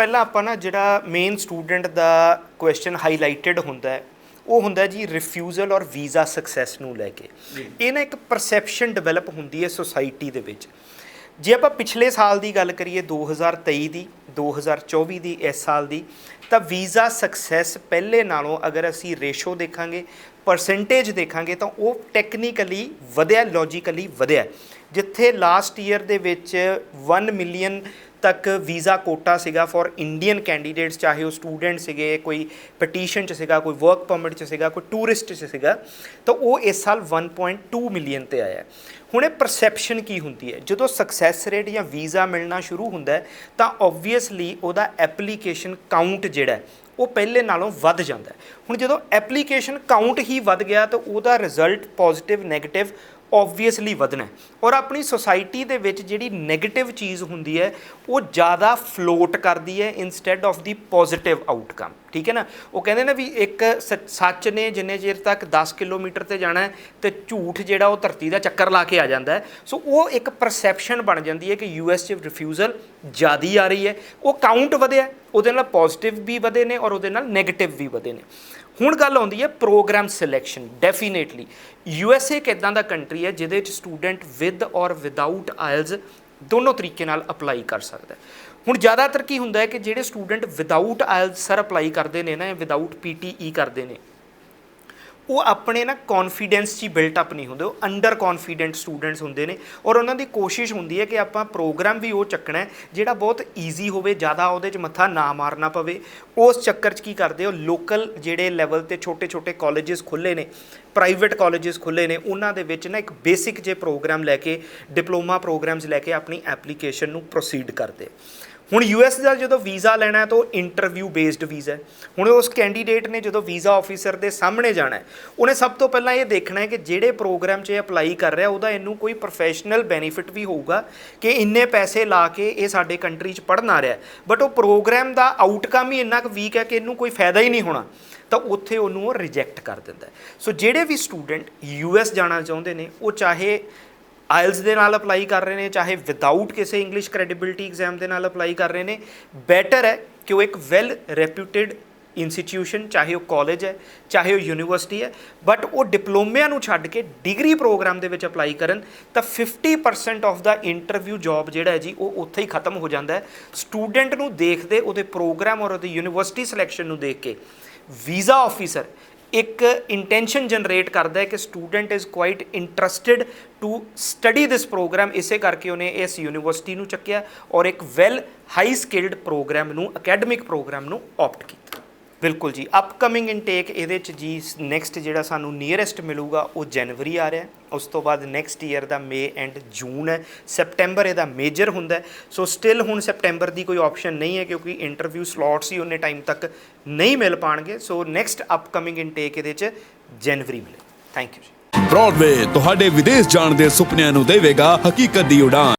ਪਹਿਲਾਂ ਆਪਾਂ ਨਾ ਜਿਹੜਾ ਮੇਨ ਸਟੂਡੈਂਟ ਦਾ ਕੁਐਸਚਨ ਹਾਈਲਾਈਟਡ ਹੁੰਦਾ ਹੈ ਉਹ ਹੁੰਦਾ ਜੀ ਰਿਫਿਊਜ਼ਲ ਔਰ ਵੀਜ਼ਾ ਸਕਸੈਸ ਨੂੰ ਲੈ ਕੇ। ਇਹ ਨਾ ਇੱਕ ਪਰਸੈਪਸ਼ਨ ਡਿਵੈਲਪ ਹੁੰਦੀ ਹੈ ਸੋਸਾਇਟੀ ਦੇ ਵਿੱਚ। ਜੇ ਆਪਾਂ ਪਿਛਲੇ ਸਾਲ ਦੀ ਗੱਲ ਕਰੀਏ 2023 ਦੀ 2024 ਦੀ ਇਸ ਸਾਲ ਦੀ ਤਾਂ ਵੀਜ਼ਾ ਸਕਸੈਸ ਪਹਿਲੇ ਨਾਲੋਂ ਅਗਰ ਅਸੀਂ ਰੇਸ਼ੋ ਦੇਖਾਂਗੇ ਪਰਸੈਂਟੇਜ ਦੇਖਾਂਗੇ ਤਾਂ ਉਹ ਟੈਕਨੀਕਲੀ ਵਧਿਆ ਲੌਜੀਕਲੀ ਵਧਿਆ। ਜਿੱਥੇ ਲਾਸਟ ਈਅਰ ਦੇ ਵਿੱਚ 1 ਮਿਲੀਅਨ ਤੱਕ ਵੀਜ਼ਾ ਕੋਟਾ ਸੀਗਾ ਫॉर ਇੰਡੀਅਨ ਕੈਂਡੀਡੇਟਸ ਚਾਹੇ ਉਹ ਸਟੂਡੈਂਟ ਸੀਗੇ, ਕੋਈ ਪਟੀਸ਼ਨ ਚ ਸੀਗਾ, ਕੋਈ ਵਰਕ ਪਰਮਿਟ ਚ ਸੀਗਾ, ਕੋਈ ਟੂਰਿਸਟ ਚ ਸੀਗਾ, ਤਾਂ ਉਹ ਇਸ ਸਾਲ 1.2 ਮਿਲੀਅਨ ਤੇ ਆਇਆ ਹੁਣ ਇਹ ਪਰਸੈਪਸ਼ਨ ਕੀ ਹੁੰਦੀ ਹੈ? ਜਦੋਂ ਸਕਸੈਸ ਰੇਟ ਜਾਂ ਵੀਜ਼ਾ ਮਿਲਣਾ ਸ਼ੁਰੂ ਹੁੰਦਾ ਹੈ, ਤਾਂ ਆਬਵੀਅਸਲੀ ਉਹਦਾ ਐਪਲੀਕੇਸ਼ਨ ਕਾਊਂਟ ਜਿਹੜਾ ਉਹ ਪਹਿਲੇ ਨਾਲੋਂ ਵੱਧ ਜਾਂਦਾ ਹੁਣ ਜਦੋਂ ਐਪਲੀਕੇਸ਼ਨ ਕਾਊਂਟ ਹੀ ਵੱਧ ਗਿਆ, ਤਾਂ ਉਹਦਾ ਰਿਜ਼ਲਟ ਪੋਜ਼ਿਟਿਵ 네ਗੇਟਿਵ ਆਬਵੀਅਸਲੀ ਵਧਣਾ ਔਰ ਆਪਣੀ ਸੋਸਾਇਟੀ ਦੇ ਵਿੱਚ ਜਿਹੜੀ 네ਗੇਟਿਵ ਚੀਜ਼ ਹੁੰਦੀ ਹੈ, ਉਹ ਜ਼ਿਆਦਾ ਫਲੋਟ ਕਰਦੀ ਹੈ instead of the positive outcome ਠੀਕ ਹੈ ਨਾ? ਉਹ ਕਹਿੰਦੇ ਨੇ ਵੀ ਇੱਕ ਸ- ਸੱਚ ਨੇ ਜਿੰਨੇ ਚਿਰ ਤੱਕ 10 ਕਿਲੋਮੀਟਰ ਤੇ ਜਾਣਾ ਹੈ ਤੇ ਝੂਠ ਜਿਹੜਾ ਉਹ ਧਰਤੀ ਦਾ ਚੱਕਰ ਲਾ ਕੇ ਆ ਜਾਂਦਾ ਹੈ। ਸੋ ਉਹ ਇੱਕ ਪਰਸੈਪਸ਼ਨ ਬਣ ਜਾਂਦੀ ਹੈ ਕਿ ਯੂਐਸ 'ਚ ਰਿਫਿਊਜ਼ਲ ਜ਼ਿਆਦੀ ਆ ਰਹੀ ਹੈ। ਉਹ ਕਾਊਂਟ ਵਧਿਆ, ਉਹਦੇ ਨਾਲ ਪੋਜ਼ਿਟਿਵ ਵੀ ਵਧੇ ਨੇ ਔਰ ਉਹਦੇ ਨਾਲ 네ਗੇਟਿਵ ਵੀ ਵਧੇ ਨੇ। ਹੁਣ ਗੱਲ ਆਉਂਦੀ ਹੈ program selection definitely U S A ਇੱਕ ਇਦਾਂ ਦਾ ਕੰਟਰੀ ਹੈ ਜਿਹਦੇ ਵਿੱਚ student with or without IELTS ਦੋਨੋਂ ਤਰੀਕੇ ਨਾਲ ਅਪਲਾਈ ਕਰ ਸਕਦਾ ਹੈ। ਹੁਣ ਜ਼ਿਆਦਾਤਰ ਕੀ ਹੁੰਦਾ ਹੈ ਕਿ ਜਿਹੜੇ student without IELTS sir apply ਕਰਦੇ ਨੇ ਨਾ ਵਿਦਆਊਟ ਪੀਟੀਈ ਕਰਦੇ ਨੇ ਉਹ ਆਪਣੇ ਨਾ ਕੌਨਫੀਡੈਂਸ 'ਚ ਹੀ ਬਿਲਟ ਅਪ ਨਹੀਂ ਹੁੰਦੇ, ਉਹ ਅੰਡਰ ਕੌਨਫੀਡੈਂਟ ਸਟੂਡੈਂਟਸ ਹੁੰਦੇ ਨੇ ਔਰ ਉਹਨਾਂ ਦੀ ਕੋਸ਼ਿਸ਼ ਹੁੰਦੀ ਹੈ ਕਿ ਆਪਾਂ ਪ੍ਰੋਗਰਾਮ ਵੀ ਉਹ ਚੱਕਣਾ ਹੈ, ਜਿਹੜਾ ਬਹੁਤ ਈਜ਼ੀ ਹੋਵੇ, ਜ਼ਿਆਦਾ ਉਹਦੇ 'ਚ ਮੱਥਾ ਨਾ ਮਾਰਨਾ ਪਵੇ। ਉਸ ਚੱਕਰ 'ਚ ਕੀ ਕਰਦੇ ਹੋ ਲੋਕਲ ਜਿਹੜੇ ਲੈਵਲ ਤੇ ਛੋਟੇ-ਛੋਟੇ ਕਾਲਜਸ ਖੁੱਲੇ ਨੇ ਪ੍ਰਾਈਵੇਟ ਕਾਲਜਸ ਖੁੱਲੇ ਨੇ, ਉਹਨਾਂ ਦੇ ਵਿੱਚ ਨਾ ਇੱਕ ਬੇਸਿਕ ਜੇ ਪ੍ਰੋਗਰਾਮ ਲੈ ਕੇ ਡਿਪਲੋਮਾ ਪ੍ਰੋਗਰਾਮਸ ਲੈ ਕੇ ਆਪਣੀ ਐਪਲੀਕੇਸ਼ਨ ਨੂੰ ਪ੍ਰੋਸੀਡ ਕਰਦੇ। ਹੁਣ ਯੂਐਸ ਦਾ ਜਦੋਂ ਵੀਜ਼ਾ ਲੈਣਾ ਹੈ ਤਾਂ ਉਹ ਇੰਟਰਵਿਊ ਬੇਸਡ ਵੀਜ਼ਾ ਹੈ। ਹੁਣ ਉਸ ਕੈਂਡੀਡੇਟ ਨੇ ਜਦੋਂ ਵੀਜ਼ਾ ਆਫੀਸਰ ਦੇ ਸਾਹਮਣੇ ਜਾਣਾ ਹੈ, ਉਹਨੇ ਸਭ ਤੋਂ ਪਹਿਲਾਂ ਇਹ ਦੇਖਣਾ ਹੈ ਕਿ ਜਿਹੜੇ ਪ੍ਰੋਗਰਾਮ 'ਚ ਇਹ ਅਪਲਾਈ ਕਰ ਰਿਹਾ, ਉਹਦਾ ਇਹਨੂੰ ਕੋਈ ਪ੍ਰੋਫੈਸ਼ਨਲ ਬੈਨੀਫਿਟ ਵੀ ਹੋਊਗਾ ਕਿ ਇੰਨੇ ਪੈਸੇ ਲਾ ਕੇ ਇਹ ਸਾਡੇ ਕੰਟਰੀ 'ਚ ਪੜ੍ਹਨ ਆ ਰਿਹਾ ਬਟ ਉਹ ਪ੍ਰੋਗਰਾਮ ਦਾ ਆਊਟਕਮ ਹੀ ਇੰਨਾ ਕੁ ਵੀਕ ਹੈ ਕਿ ਇਹਨੂੰ ਕੋਈ ਫਾਇਦਾ ਹੀ ਨਹੀਂ ਹੋਣਾ। ਤਾਂ ਉੱਥੇ ਉਹਨੂੰ ਉਹ ਰਿਜੈਕਟ ਕਰ ਦਿੰਦਾ ਸੋ ਜਿਹੜੇ ਵੀ ਸਟੂਡੈਂਟ ਯੂਐਸ ਜਾਣਾ ਚਾਹੁੰਦੇ ਨੇ, ਉਹ ਚਾਹੇ ਆਇਲਸ ਦੇ ਨਾਲ ਅਪਲਾਈ ਕਰ ਰਹੇ ਨੇ, ਚਾਹੇ ਵਿਦਆਊਟ ਕਿਸੇ ਇੰਗਲਿਸ਼ ਕ੍ਰੈਡੀਬਿਲਟੀ ਐਗਜ਼ਾਮ ਦੇ ਨਾਲ ਅਪਲਾਈ ਕਰ ਰਹੇ ਨੇ ਬੈਟਰ ਹੈ ਕਿ ਉਹ ਇੱਕ ਵੈਲ ਰੈਪਿਊਟਿਡ ਇੰਸਟੀਟਿਊਸ਼ਨ ਚਾਹੇ ਉਹ ਕਾਲਜ ਹੈ, ਚਾਹੇ ਉਹ ਯੂਨੀਵਰਸਿਟੀ ਹੈ ਬਟ ਉਹ ਡਿਪਲੋਮਿਆਂ ਨੂੰ ਛੱਡ ਕੇ ਡਿਗਰੀ ਪ੍ਰੋਗਰਾਮ ਦੇ ਵਿੱਚ ਅਪਲਾਈ ਕਰਨ, ਤਾਂ 50% ਆਫ ਦਾ ਇੰਟਰਵਿਊ ਜੌਬ ਜਿਹੜਾ ਹੈ ਜੀ, ਉਹ ਉੱਥੇ ਹੀ ਖਤਮ ਹੋ ਜਾਂਦਾ ਹੈ। ਸਟੂਡੈਂਟ ਨੂੰ ਦੇਖਦੇ, ਉਹਦੇ ਪ੍ਰੋਗਰਾਮ ਔਰ ਉਹਦੀ ਯੂਨੀਵਰਸਿਟੀ ਸਿਲੈਕਸ਼ਨ ਨੂੰ ਦੇਖ ਕੇ ਵੀਜ਼ਾ ਆਫੀਸਰ ਇੱਕ ਇੰਟੈਂਸ਼ਨ ਜਨਰੇਟ ਕਰਦਾ ਹੈ ਕਿ student is quite interested to study this program ਇਸੇ ਕਰਕੇ ਉਹਨੇ ਇਸ ਯੂਨੀਵਰਸਿਟੀ ਨੂੰ ਚੱਕਿਆ ਔਰ ਇੱਕ ਵੈਲ ਹਾਈ ਸਕਿਲਡ ਪ੍ਰੋਗਰਾਮ ਨੂੰ ਅਕੈਡਮਿਕ ਪ੍ਰੋਗਰਾਮ ਨੂੰ ਆਪਟ ਕੀਤਾ। ਬਿਲਕੁਲ ਜੀ। ਅਪਕਮਿੰਗ ਇਨਟੇਕ ਇਹਦੇ ਚ ਜੀ ਨੈਕਸਟ ਜਿਹੜਾ ਸਾਨੂੰ ਨੀਅਰੈਸਟ ਮਿਲੂਗਾ ਉਹ ਜਨਵਰੀ ਆ ਰਿਹਾ। ਉਸ ਤੋਂ ਬਾਅਦ ਨੈਕਸਟ ਈਅਰ ਦਾ ਮੇ ਐਂਡ ਜੂਨ ਹੈ। ਸੈਪਟੈਂਬਰ ਇਹਦਾ ਮੇਜਰ ਹੁੰਦਾ ਸੋ ਸਟਿਲ ਹੁਣ ਸੈਪਟੈਂਬਰ ਦੀ ਕੋਈ ਆਪਸ਼ਨ ਨਹੀਂ ਹੈ ਕਿਉਂਕਿ ਇੰਟਰਵਿਊ ਸਲੋਟਸ ਹੀ ਉਹਨੇ ਟਾਈਮ ਤੱਕ ਨਹੀਂ ਮਿਲ ਪਾਣਗੇ। ਸੋ ਨੈਕਸਟ ਅਪਕਮਿੰਗ ਇਨਟੇਕ ਇਹਦੇ ਚ ਜਨਵਰੀ ਮਿਲੇ ਥੈਂਕ ਯੂ ਜੀ। ਬ੍ਰੌਡਵੇ ਤੁਹਾਡੇ ਵਿਦੇਸ਼ ਜਾਣ ਦੇ ਸੁਪਨਿਆਂ ਨੂੰ ਦੇਵੇਗਾ ਹਕੀਕਤ ਦੀ ਉਡਾਨ।